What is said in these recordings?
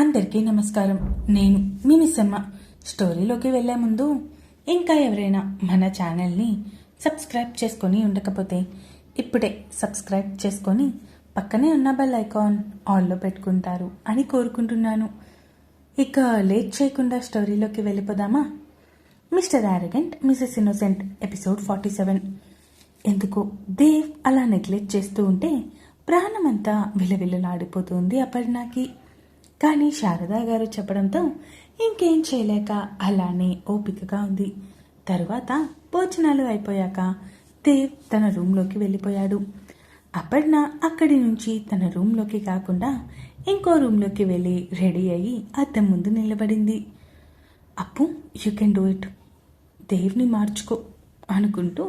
అందరికీ నమస్కారం. నేను మీ మిస్సమ్మ స్టోరీలోకి వెళ్ళే ముందు ఇంకా ఎవరైనా మన ఛానల్ని సబ్స్క్రైబ్ చేసుకొని ఉండకపోతే ఇప్పుడే సబ్స్క్రైబ్ చేసుకొని పక్కనే ఉన్న బెల్ ఐకాన్ ఆల్లో పెట్టుకుంటారు అని కోరుకుంటున్నాను. ఇక లేట్ చేయకుండా స్టోరీలోకి వెళ్ళిపోదామా? Mr arrogant Mrs innocent episode forty seven. ఎందుకు దేవ్ అలా నెగ్లెక్ట్ చేస్తూ ఉంటే ప్రాణమంతా విలవిలలాడిపోతుంది అపర్ణకి. కానీ శారదా గారు చెప్పడంతో ఇంకేం చేయలేక అలానే ఓపికగా ఉంది. తరువాత భోజనాలు అయిపోయాక దేవ్ తన రూమ్లోకి వెళ్ళిపోయాడు. అపర్ణ అక్కడి నుంచి తన రూమ్లోకి కాకుండా ఇంకో రూమ్లోకి వెళ్ళి రెడీ అయ్యి అద్దం ముందు నిలబడింది. Appu you can do it దేవ్ని మార్చుకో అనుకుంటూ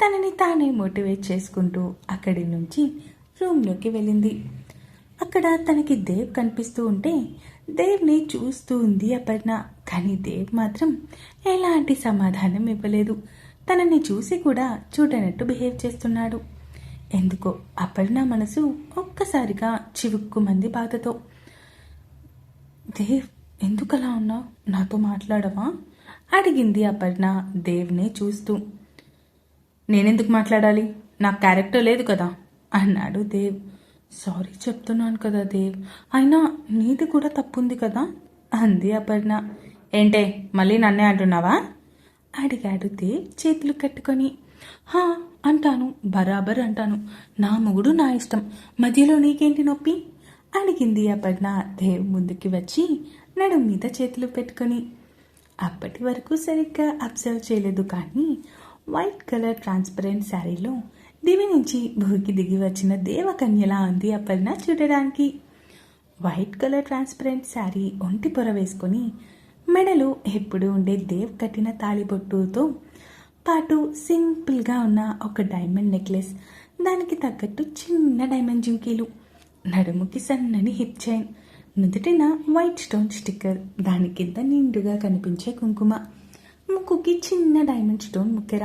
తనని తానే మోటివేట్ చేసుకుంటూ అక్కడి నుంచి రూమ్లోకి వెళ్ళింది. అక్కడ తనకి దేవ్ కనిపిస్తూ ఉంటే దేవ్ని చూస్తూ ఉంది అపర్ణ. కానీ దేవ్ మాత్రం ఎలాంటి సమాధానం ఇవ్వలేదు. తనని చూసి కూడా చూడనట్టు బిహేవ్ చేస్తున్నాడు. ఎందుకో అపర్ణ మనసు ఒక్కసారిగా చివుక్కుమంది బాధతో దేవ్ ఎందుకలా ఉన్నావు? నాతో మాట్లాడవా? అడిగింది అపర్ణ దేవ్నే చూస్తూ. నేనెందుకు మాట్లాడాలి? నా క్యారెక్టర్ లేదు కదా అన్నాడు దేవ్. సారీ చెప్తున్నాను కదా దేవ్. అయినా నీది కూడా తప్పుంది కదా? అంది అపర్ణ. ఏంటే మళ్ళీ నన్నే అంటున్నావా? అడిగాడు దేవ్ చేతులు కట్టుకొని. హా అంటాను బరాబర్ అంటాను. నా మొగుడు నా ఇష్టం. మధ్యలో నీకేంటి నొప్పి? అడిగింది అపర్ణ. దేవ్ ముందుకి వచ్చి నడు మీద చేతులు పెట్టుకొని. అప్పటి వరకు సరిగ్గా అబ్జర్వ్ చేయలేదు కానీ వైట్ కలర్ ట్రాన్స్పరెంట్ శారీలో దివి నుంచి భూకి దిగి వచ్చిన దేవకన్యలా ఉంది అపర్ణ చూడడానికి. వైట్ కలర్ ట్రాన్స్పరెంట్ శారీ ఒంటి పొర వేసుకొని మెడలు ఎప్పుడు ఉండే దేవ్ కట్టిన తాళిబొట్టుతో పాటు సింపుల్గా ఉన్న ఒక డైమండ్ నెక్లెస్ దానికి తగ్గట్టు చిన్న డైమండ్ జుంకీలు నడుముకి సన్నని హిప్ చైన్ నుదుటిన వైట్ స్టోన్ స్టిక్కర్ దాని కింద నిండుగా కనిపించే కుంకుమ ముక్కుకి చిన్న డైమండ్ స్టోన్ ముక్కెర.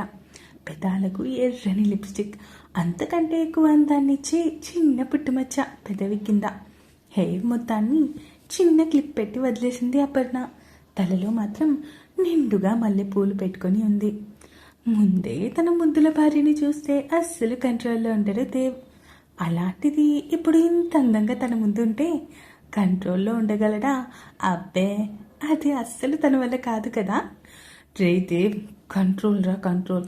పెదాలకు ఎర్రని లిప్స్టిక్. అంతకంటే ఎక్కువ అందాన్ని ఇచ్చే చిన్న పుట్టుమచ్చ పెదవి కింద. హెయిర్ మొత్తాన్ని చిన్న క్లిప్ పెట్టి వదిలేసింది అపర్ణ. తలలో మాత్రం నిండుగా మల్లెపూలు పెట్టుకొని ఉంది. ముందే తన ముద్దుల భార్యని చూస్తే అస్సలు కంట్రోల్లో ఉండరు దేవ్. అలాంటిది ఇప్పుడు ఇంత అందంగా తన ముందు ఉంటే కంట్రోల్లో ఉండగలడా? అబ్బే అది అస్సలు తన వల్ల కాదు కదా. రే దేవ్ కంట్రోల్ రా కంట్రోల్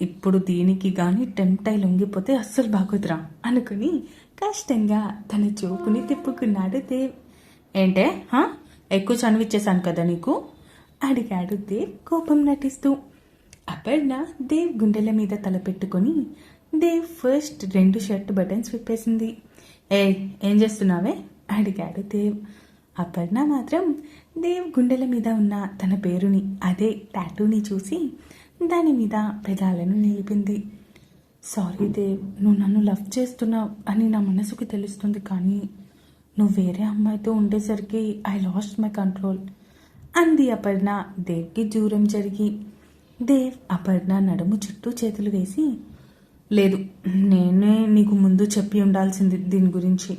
ఇప్పుడు దీనికి గాని టెంప్ట్ అయి లొంగిపోతే అస్సలు బాగోదురా. అనుకుని కష్టంగా తన చూపుని తిప్పుకున్నాడు దేవ్. ఏంటే? హా? ఎక్కువ చనువిచ్చేశాను కదా నీకు? అడిగాడు దేవ్ కోపం నటిస్తూ. అపర్ణ దేవ్ గుండెల మీద తలపెట్టుకొని దేవ్ ఫస్ట్ రెండు షర్ట్ బటన్స్ విప్పేసింది. ఏ ఏం చేస్తున్నావే? అడిగాడు దేవ్. అపర్ణ మాత్రం దేవ్ గుండెల మీద ఉన్న తన పేరుని అదే టాటూని చూసి దాని మీద పెదాలను నిలిపింది. సారీ దేవ్ నువ్వు నన్ను లవ్ చేస్తున్నావు అని నా మనసుకు తెలుస్తుంది కానీ నువ్వు వేరే అమ్మాయితో ఉండేసరికి ఐ లాస్ట్ మై కంట్రోల్ అంది అపర్ణ దేవ్కి దూరం జరిగి. దేవ్ అపర్ణ నడుము చుట్టూ చేతులు వేసి లేదు నేనే నీకు ముందు చెప్పి ఉండాల్సింది దీని గురించి.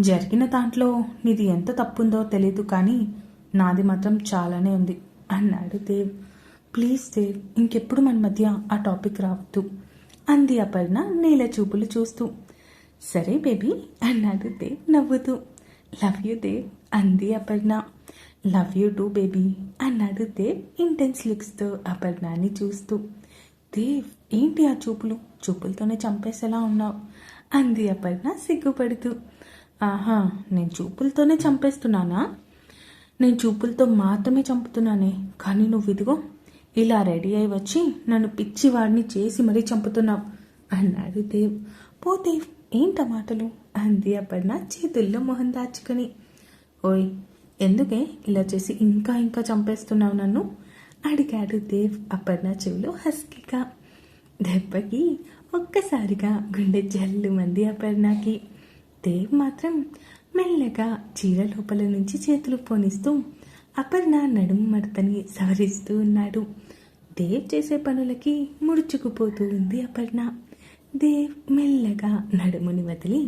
జరిగిన దాంట్లో నీది ఎంత తప్పుందో తెలియదు కానీ నాది మాత్రం చాలానే ఉంది అన్నాడు దేవ్. ప్లీజ్ దేవ్ ఇంకెప్పుడు మన మధ్య ఆ టాపిక్ రావద్దు. అంది అపర్ణ నీల చూపులు చూస్తూ. సరే బేబీ అన్నాడు దేవ్ నవ్వుతూ. లవ్ యూ దేవ్ అంది Aparna. Love you too baby అన్నాడు దేవ్ ఇంటెన్స్ లిక్స్తో అపర్ణాన్ని చూస్తూ. దేవ్ ఏంటి ఆ చూపులు? చూపులతోనే చంపేసేలా ఉన్నావు? అంది అపర్ణ సిగ్గుపడుతూ. ఆహా నేను చూపులతోనే చంపేస్తున్నానా? నేను చూపులతో మాత్రమే చంపుతున్నానే కానీ నువ్వు ఇదిగో ఇలా రెడీ అయి వచ్చి నన్ను పిచ్చివాడిని చేసి మరీ చంపుతున్నావు అన్నాడు దేవ్. పోతే ఏంట మాటలు? అంది అపర్ణ చేతుల్లో మొహం దాచుకొని. ఓయ్ ఎందుకే ఇలా చేసి ఇంకా ఇంకా చంపేస్తున్నావు నన్ను? అడిగాడు దేవ్ అపర్ణ చెవిలో హస్కిగా. దెబ్బకి ఒక్కసారిగా గుండె జల్లు మంది అపర్ణకి. దేవ్ మాత్రం మెల్లగా చీర లోపల నుంచి చేతులు పోనిస్తూ అపర్ణ నడుము మడతని సవరిస్తూ ఉన్నాడు. దేవ్ చేసే పనులకి ముడుచుకుపోతూ ఉంది అపర్ణ. దేవ్ మెల్లగా నడుముని వదిలి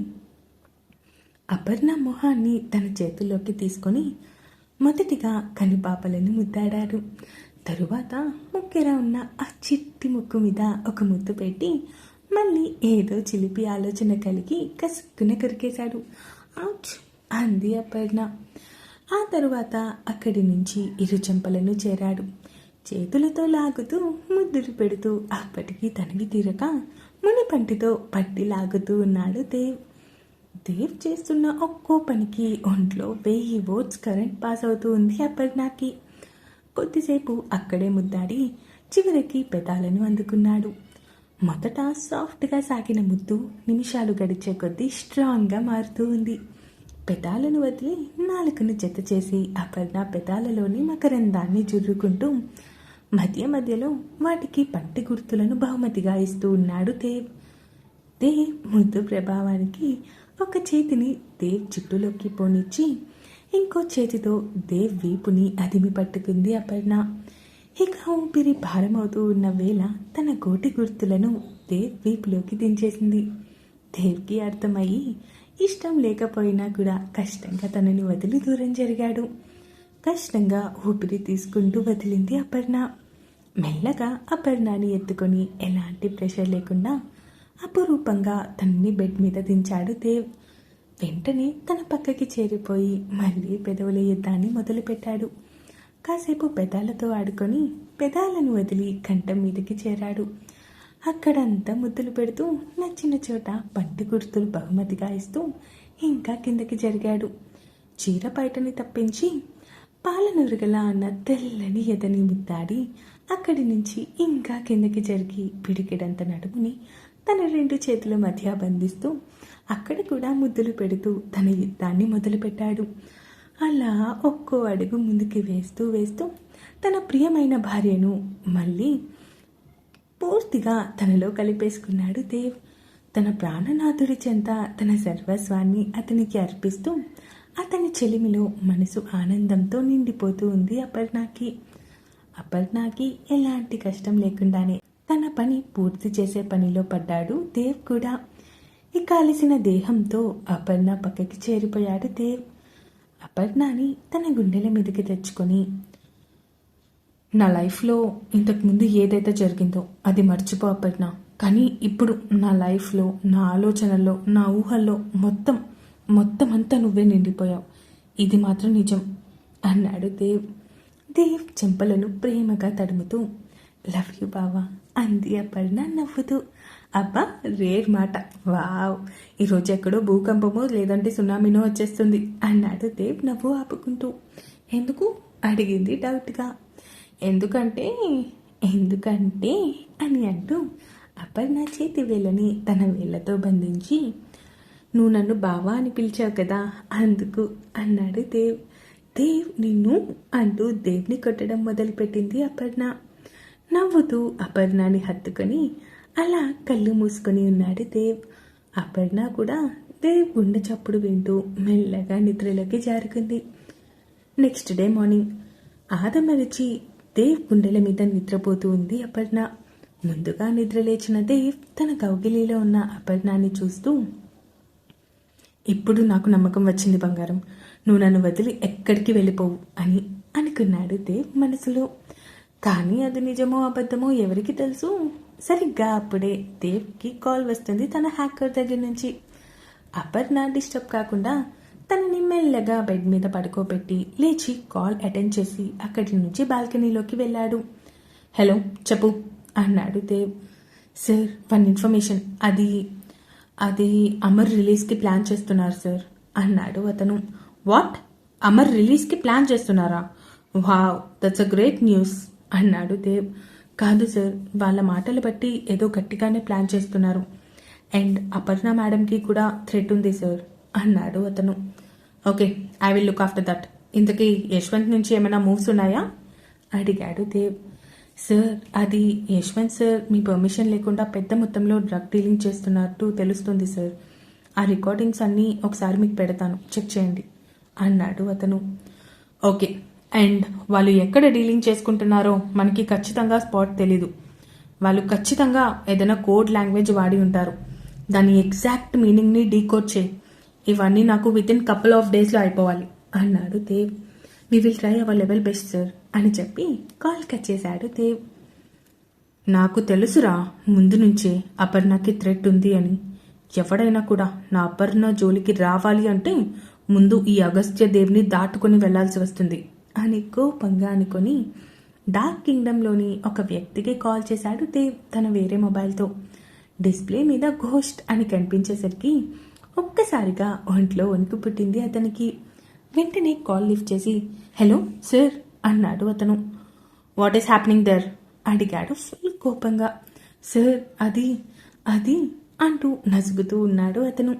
అపర్ణ మొహాన్ని తన చేతుల్లోకి తీసుకొని మొదటిగా కనుపాపలను ముద్దాడారు. తరువాత ముక్కెర ఉన్న ఆ చిట్టి ముక్కు మీద ఒక ముద్దు పెట్టి మళ్ళీ ఏదో చిలిపి ఆలోచన కలిగి కసుక్కున కొరికేశాడు. అవుచ్ అంది అపర్ణ. ఆ తరువాత అక్కడి నుంచి ఇరు చెంపలను చేరాడు. చేతులతో లాగుతూ ముద్దులు పెడుతూ అప్పటికి తనివి తీరక మునిపంటితో పట్టి లాగుతూ ఉన్నాడు దేవ్. దేవ్ చేస్తున్న ఒక్కో పనికి ఒంట్లో వెయ్యి వోట్స్ కరెంట్ పాస్ అవుతూ ఉంది నాకి కొద్దిసేపు అక్కడే ముద్దాడి చివరికి పెదాలను అందుకున్నాడు. మొదట సాఫ్ట్గా సాగిన ముద్దు నిమిషాలు గడిచే కొద్దీ స్ట్రాంగ్గా మారుతూ ఉంది. పెదాలను వదిలి నాలుకను జత చేసి అపర్ణ పెదాలలోని మకరందాన్ని జుర్రుకుంటూ మధ్య మధ్యలో వాటికి పంటి గుర్తులను బహుమతిగా ఇస్తూ ఉన్నాడు దేవ్. దేవ్ ముద్దు ప్రభావానికి ఒక చేతిని దేవ్ చుట్టులోకి పోనిచ్చి ఇంకో చేతితో దేవ్ వీపుని అదిమి పట్టుకుంది అపర్ణ. ఇక ఊపిరి భారమవుతూ ఉన్న వేళ తన గోటి గుర్తులను దేవ్ వీపులోకి దించేసింది. దేవ్కి అర్థమయ్యి ఇష్టం లేకపోయినా కూడా కష్టంగా తనని వదిలి దూరం జరిగాడు. కష్టంగా ఊపిరి తీసుకుంటూ వదిలింది అపర్ణ. మెల్లగా అపర్ణాని ఎత్తుకొని ఎలాంటి ప్రెషర్ లేకుండా అపురూపంగా తన్ని బెడ్ మీద దించాడు దేవ్. వెంటనే తన పక్కకి చేరిపోయి మళ్ళీ పెదవుల యుద్ధాన్ని మొదలుపెట్టాడు. కాసేపు పెదాలతో ఆడుకొని పెదాలను వదిలి కంఠం మీదకి చేరాడు. అక్కడంతా ముద్దులు పెడుతూ నచ్చిన చోట పంటి గుర్తులు బహుమతిగా ఇస్తూ ఇంకా కిందకి జరిగాడు. చీర బయటని తప్పించి పాలనురుగలా అన్న తెల్లని ఎదని ముద్దాడి అక్కడి నుంచి ఇంకా కిందకి జరిగి పిడికిడంత నడుముని తన రెండు చేతుల మధ్య బంధిస్తూ అక్కడ కూడా ముద్దులు పెడుతూ తన యుద్ధాన్ని మొదలుపెట్టాడు. అలా ఒక్కో అడుగు ముందుకి వేస్తూ వేస్తూ తన ప్రియమైన భార్యను మళ్ళీ పూర్తిగా తనలో కలిపేసుకున్నాడు దేవ్. తన ప్రాణనాథుడి చెంత తన సర్వస్వాన్ని అతనికి అర్పిస్తూ అతని చెలిమిలో మనసు ఆనందంతో నిండిపోతూ ఉంది అపర్ణకి. అపర్ణకి ఎలాంటి కష్టం లేకుండానే తన పని పూర్తి చేసే పనిలో పడ్డాడు దేవ్ కూడా. ఇక అలిసిన దేహంతో అపర్ణ పక్కకి చేరిపోయాడు దేవ్. అపర్ణని తన గుండెల మీదకి తెచ్చుకొని నా లైఫ్లో ఇంతకుముందు ఏదైతే జరిగిందో అది మర్చిపో అపర్ణ. కానీ ఇప్పుడు నా లైఫ్లో నా ఆలోచనల్లో నా ఊహల్లో మొత్తం మొత్తం అంతా నువ్వే నిండిపోయావు. ఇది మాత్రం నిజం అన్నాడు దేవ్. దేవ్ చెంపలను ప్రేమగా తడుముతూ లవ్ యూ బావా అంది అపర్ణ నవ్వుతూ. అబ్బా రేర్ మాట. వావ్ ఈరోజు ఎక్కడో భూకంపమో లేదంటే సునామీనో వచ్చేస్తుంది అన్నాడు దేవ్ నవ్వు ఆపుకుంటూ. ఎందుకు? అడిగింది డౌట్గా. ఎందుకంటే ఎందుకంటే అని అంటూ అపర్ణ చేతి వేలని తన వేళ్ళతో బంధించి నువ్వు నన్ను బావా అని పిలిచావు కదా అందుకు అన్నాడు దేవ్. దేవ్ నిన్ను అంటూ దేవ్ని కొట్టడం మొదలుపెట్టింది అపర్ణ. నవ్వుతూ అపర్ణని హత్తుకొని అలా కళ్ళు మూసుకొని ఉన్నాడు దేవ్. అపర్ణ కూడా దేవ్ గుండె చప్పుడు వింటూ మెల్లగా నిద్రలోకి జారుకుంది. నెక్స్ట్ డే మార్నింగ్ ఆదమరిచి దేవ్ గుండెల మీద నిద్రపోతూ ఉంది అపర్ణ. ముందుగా నిద్రలేచిన దేవ్ తన కౌగిలిలో ఉన్న అపర్ణాన్ని చూస్తూ ఇప్పుడు నాకు నమ్మకం వచ్చింది బంగారం. నువ్వు నన్ను వదిలి ఎక్కడికి వెళ్ళిపోవు అని అనుకున్నాడు దేవ్ మనసులో. కానీ అది నిజమో అబద్ధమో ఎవరికి తెలుసు? సరిగ్గా అప్పుడే దేవ్కి కాల్ వస్తుంది తన హ్యాకర్ దగ్గర నుంచి. అపర్ణ డిస్టర్బ్ కాకుండా తనని మెల్లగా బెడ్ మీద పడుకోబెట్టి లేచి కాల్ అటెండ్ చేసి అక్కడి నుంచి బాల్కనీలోకి వెళ్ళాడు. హలో చెప్పు అన్నాడు దేవ్. Sir one information. అది అది అమర్ రిలీజ్కి ప్లాన్ చేస్తున్నారు సార్ అన్నాడు అతను. వాట్? అమర్ రిలీజ్కి ప్లాన్ చేస్తున్నారా? Wow that's a great news అన్నాడు దేవ్. కాదు సార్ వాళ్ళ మాటలు బట్టి ఏదో గట్టిగానే ప్లాన్ చేస్తున్నారు. అండ్ అపర్ణ మేడంకి కూడా థ్రెట్ ఉంది సార్ అన్నాడు అతను. Okay I will look after that. ఇంతకీ యశ్వంత్ నుంచి ఏమైనా మూవ్స్ ఉన్నాయా? అడిగాడు దేవ్. సార్ అది యశ్వంత్ సార్ మీ పర్మిషన్ లేకుండా పెద్ద మొత్తంలో డ్రగ్ డీలింగ్ చేస్తున్నట్టు తెలుస్తుంది సార్ ఆ రికార్డింగ్స్ అన్నీ ఒకసారి మీకు పెడతాను. చెక్ చేయండి. అన్నాడు అతను. ఓకే అండ్ వాళ్ళు ఎక్కడ డీలింగ్ చేసుకుంటున్నారో మనకి ఖచ్చితంగా స్పాట్ తెలీదు. వాళ్ళు ఖచ్చితంగా ఏదైనా కోడ్ లాంగ్వేజ్ వాడి ఉంటారు. దాని ఎగ్జాక్ట్ మీనింగ్ని డీకోడ్ చేయి. ఇవన్నీ నాకు విత్ ఇన్ కపుల్ ఆఫ్ డేస్లో అయిపోవాలి అన్నాడు Dev. We will try our level best sir అని చెప్పి కాల్ కట్ చేశాడు దేవ్. నాకు తెలుసురా ముందు నుంచే అపర్ణకి థ్రెట్ ఉంది అని. ఎవడైనా కూడా నా అపర్ణ జోలికి రావాలి అంటే ముందు ఈ అగస్త్య దేవ్ని దాటుకొని వెళ్ళాల్సి వస్తుంది అని కోపంగా అనుకొని డార్క్ కింగ్డంలోని ఒక వ్యక్తికి కాల్ చేశాడు దేవ్ తన వేరే మొబైల్తో. డిస్ప్లే మీద ఘోస్ట్ అని కనిపించేసరికి ఒక్కసారిగా ఒంట్లో వణుకు పుట్టింది అతనికి. వెంటనే కాల్ లిఫ్ట్ చేసి హలో సార్ అన్నాడు అతను. వాట్ ఈస్ హ్యాపెనింగ్ దర్ అడిగాడు ఫుల్ కోపంగా. సార్ అది అది అంటూ నసుగుతూ ఉన్నాడు అతను.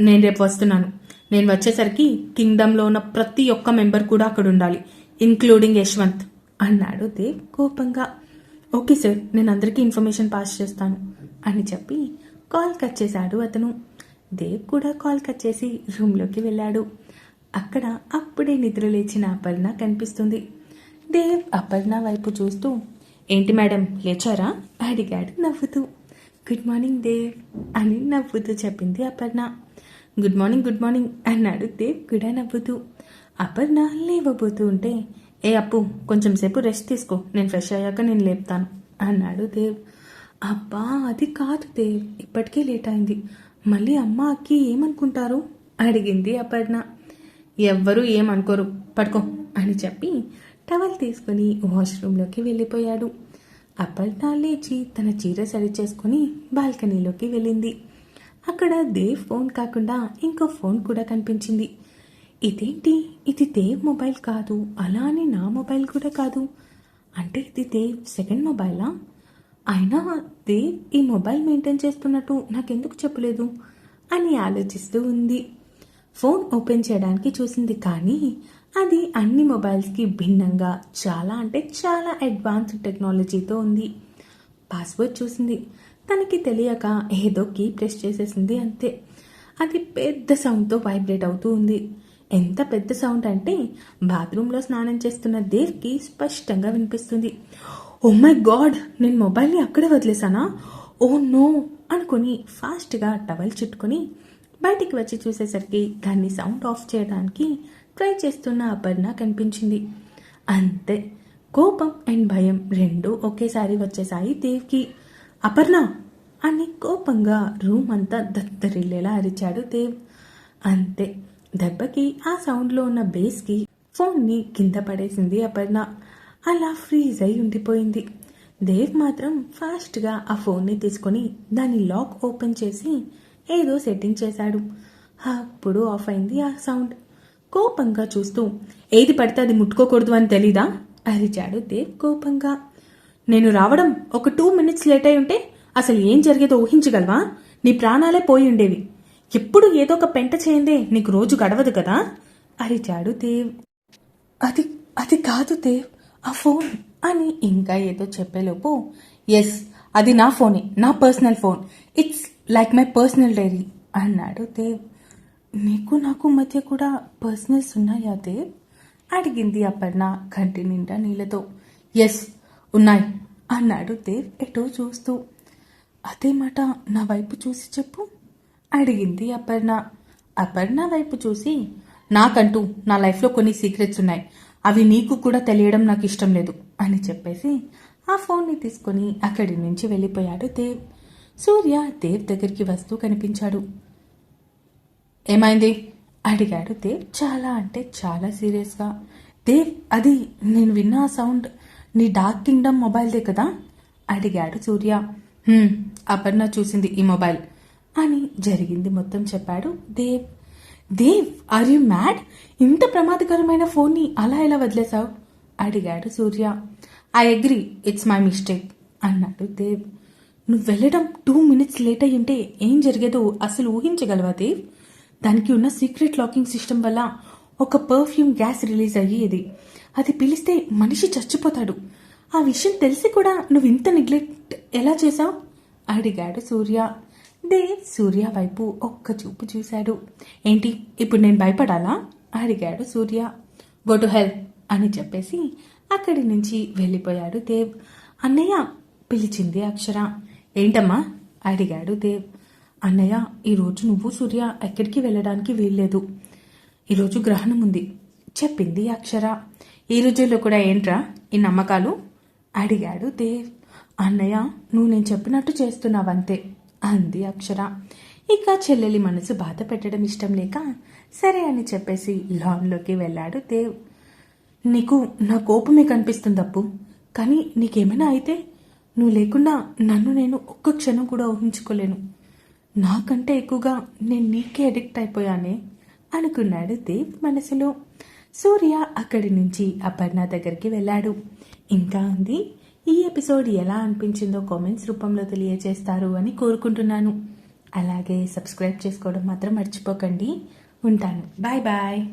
నేను రేపు వస్తున్నాను. నేను వచ్చేసరికి కింగ్డమ్లో ఉన్న ప్రతి ఒక్క మెంబర్ కూడా అక్కడ ఉండాలి ఇంక్లూడింగ్ యశ్వంత్ అన్నాడు దేవ్ కోపంగా. ఓకే సార్ నేను అందరికీ ఇన్ఫర్మేషన్ పాస్ చేస్తాను అని చెప్పి కాల్ కట్ చేశాడు అతను. దేవ్ కూడా కాల్ కట్ చేసి రూమ్లోకి వెళ్ళాడు. అక్కడ అప్పుడే నిద్ర లేచిన అపర్ణ కనిపిస్తుంది. దేవ్ అపర్ణ వైపు చూస్తూ ఏంటి మేడం లేచారా? అడిగాడు నవ్వుతూ. గుడ్ మార్నింగ్ దేవ్ అని నవ్వుతూ చెప్పింది Aparna. Good morning good morning అన్నాడు దేవ్ కూడా నవ్వుతూ. అపర్ణ లేవబోతూ ఉంటే ఏ అప్పు కొంచెం సేపు రెస్ట్ తీసుకో నేను ఫ్రెష్ అయ్యాక నేను లేపుతాను అన్నాడు దేవ్. అబ్బా అది కాదు దేవ్ ఇప్పటికే లేట్ అయింది. మళ్ళీ అమ్మ అక్కి ఏమనుకుంటారు? అడిగింది అపర్ణ. ఎవ్వరూ ఏమనుకోరు. పడుకో అని చెప్పి టవల్ తీసుకుని వాష్రూమ్లోకి వెళ్ళిపోయాడు. అపర్ణ లేచి తన చీర సరి చేసుకుని బాల్కనీలోకి వెళ్ళింది. అక్కడ దేవ్ ఫోన్ కాకుండా ఇంకో ఫోన్ కూడా కనిపించింది. ఇదేంటి? ఇది దేవ్ మొబైల్ కాదు. అలా అని నా మొబైల్ కూడా కాదు. అంటే ఇది దేవ్ సెకండ్ మొబైలా? అయినా దేవ్ ఈ మొబైల్ మెయింటైన్ చేస్తున్నట్టు నాకెందుకు చెప్పలేదు? అని ఆలోచిస్తూ ఉంది. ఫోన్ ఓపెన్ చేయడానికి చూసింది కానీ అది అన్ని మొబైల్స్కి భిన్నంగా చాలా అంటే చాలా అడ్వాన్స్డ్ టెక్నాలజీతో ఉంది. పాస్వర్డ్ చూసింది. తనకి తెలియక ఏదో కీ ప్రెస్ చేసేసింది అంతే. అది పెద్ద సౌండ్తో వైబ్రేట్ అవుతూ ఉంది. ఎంత పెద్ద సౌండ్ అంటే బాత్రూంలో స్నానం చేస్తున్న దేవ్కి స్పష్టంగా వినిపిస్తుంది. Oh my God! నేను మొబైల్ని అక్కడే వదిలేసానా ఓ నో! అనుకుని ఫాస్ట్గా టవల్ చుట్టుకొని బయటికి వచ్చి చూసేసరికి దాన్ని సౌండ్ ఆఫ్ చేయడానికి ట్రై చేస్తున్న అపర్ణ కనిపించింది. అంతే. కోపం అండ్ భయం రెండూ ఒకేసారి వచ్చేసాయి దేవ్కి. అపర్ణ! అని కోపంగా రూమ్ అంతా దత్తరిల్లేలా అరిచాడు దేవ్. అంతే. దెబ్బకి ఆ సౌండ్లో ఉన్న బేస్కి ఫోన్ని కింద పడేసింది అపర్ణ. అలా ఫ్రీజ్ అయి ఉండిపోయింది. దేవ్ మాత్రం ఫాస్ట్గా ఆ ఫోన్ని తీసుకొని దాని లాక్ ఓపెన్ చేసి ఏదో సెట్టింగ్ చేశాడు. అప్పుడు ఆఫ్ అయింది ఆ సౌండ్. కోపంగా చూస్తూ ఏది పడితే అది ముట్టుకోకూడదు అని తెలీదా? అరిచాడు దేవ్ కోపంగా. నేను రావడం ఒక టూ మినిట్స్ లేట్ అయి ఉంటే అసలు ఏం జరిగేదో ఊహించగలవా? నీ ప్రాణాలే పోయి ఉండేవి. ఎప్పుడు ఏదో ఒక పెంట చేయందే నీకు రోజు గడవదు కదా? అరిచాడు దేవ్. అది అది కాదు దేవ్ ఆ ఫోన్ అని ఇంకా ఏదో చెప్పేలోపు ఎస్ అది నా ఫోనే నా personal phone. It's like my personal diary అన్నాడు దేవ్. నీకు నాకు మధ్య కూడా పర్సనల్స్ ఉన్నాయా దేవ్? అడిగింది అపర్ణ కంటి నిండా నీళ్ళతో. ఎస్ ఉన్నాయి అన్నాడు దేవ్ ఎటో చూస్తూ. అదే మాట నా వైపు చూసి చెప్పు అడిగింది అపర్ణ. అపర్ణ వైపు చూసి నాకంటూ నా లైఫ్లో కొన్ని సీక్రెట్స్ ఉన్నాయి. అవి నీకు కూడా తెలియడం నాకు ఇష్టం లేదు అని చెప్పేసి ఆ ఫోన్ని తీసుకొని అక్కడి నుంచి వెళ్ళిపోయాడు దేవ్. సూర్య దేవ్ దగ్గరికి వస్తూ కనిపించాడు. ఏమైంది? అడిగాడు దేవ్. చాలా అంటే చాలా సీరియస్గా. దేవ్ అది నేను విన్న ఆ సౌండ్ నీ డార్క్ కింగ్డమ్ మొబైల్దే కదా? అడిగాడు సూర్య. అపర్ణ చూసింది ఈ మొబైల్ అని జరిగింది మొత్తం చెప్పాడు Dev. Dev are you mad? ఇంత ప్రమాదకరమైన ఫోన్ని అలా ఎలా వదిలేశావు? అడిగాడు Surya. I agree it's my mistake అన్నాడు దేవ్. నువ్వు వెళ్ళడం టూ మినిట్స్ లేట్ అయ్యి ఏం జరిగేదో అసలు ఊహించగలవా దేవ్? దానికి ఉన్న సీక్రెట్ లాకింగ్ సిస్టమ్ వల్ల ఒక పర్ఫ్యూమ్ గ్యాస్ రిలీజ్ అయ్యేది. అది పిలిస్తే మనిషి చచ్చిపోతాడు. ఆ విషయం తెలిసి కూడా నువ్వు ఇంత నెగ్లెక్ట్ ఎలా చేశావు? అడిగాడు సూర్య. దేవ్ సూర్య వైపు ఒక్క చూపు చూశాడు. ఏంటి ఇప్పుడు నేను భయపడాలా? అడిగాడు సూర్య. గో టు హెల్ప్ అని చెప్పేసి అక్కడి నుంచి వెళ్ళిపోయాడు దేవ్. అన్నయ్య పిలిచింది అక్షర. ఏంటమ్మా? అడిగాడు దేవ్. అన్నయ్య ఈరోజు నువ్వు సూర్య ఎక్కడికి వెళ్ళడానికి వీల్లేదు. ఈరోజు గ్రహణం ఉంది. చెప్పింది అక్షర. ఈ రోజుల్లో కూడా ఏంట్రా? ఈ నమ్మకాలు? అడిగాడు దేవ్. అన్నయ్య నువ్వు నేను చెప్పినట్టు చేస్తున్నావంతే అంది అక్షర. ఇక చెల్లెలి మనసు బాధ పెట్టడం ఇష్టం లేక సరే అని చెప్పేసి లాన్లోకి వెళ్ళాడు దేవ్. నీకు నా కోపమే కనిపిస్తుందప్పు. కానీ నీకేమైనా అయితే నువ్వు లేకుండా నన్ను నేను ఒక్క క్షణం కూడా ఊహించుకోలేను. నాకంటే ఎక్కువగా నేను నీకే అడిక్ట్ అయిపోయానే అనుకున్నాడు దేవ్ మనసులో. సూర్య అక్కడి నుంచి అపర్ణ దగ్గరికి వెళ్ళాడు. ఇంకా ఉంది ఈ ఎపిసోడ్ ఎలా అనిపించిందో కామెంట్స్ రూపంలో తెలియజేస్తారు అని కోరుకుంటున్నాను. అలాగే సబ్స్క్రైబ్ చేసుకోవడం మాత్రం మర్చిపోకండి. ఉంటాను. Bye bye.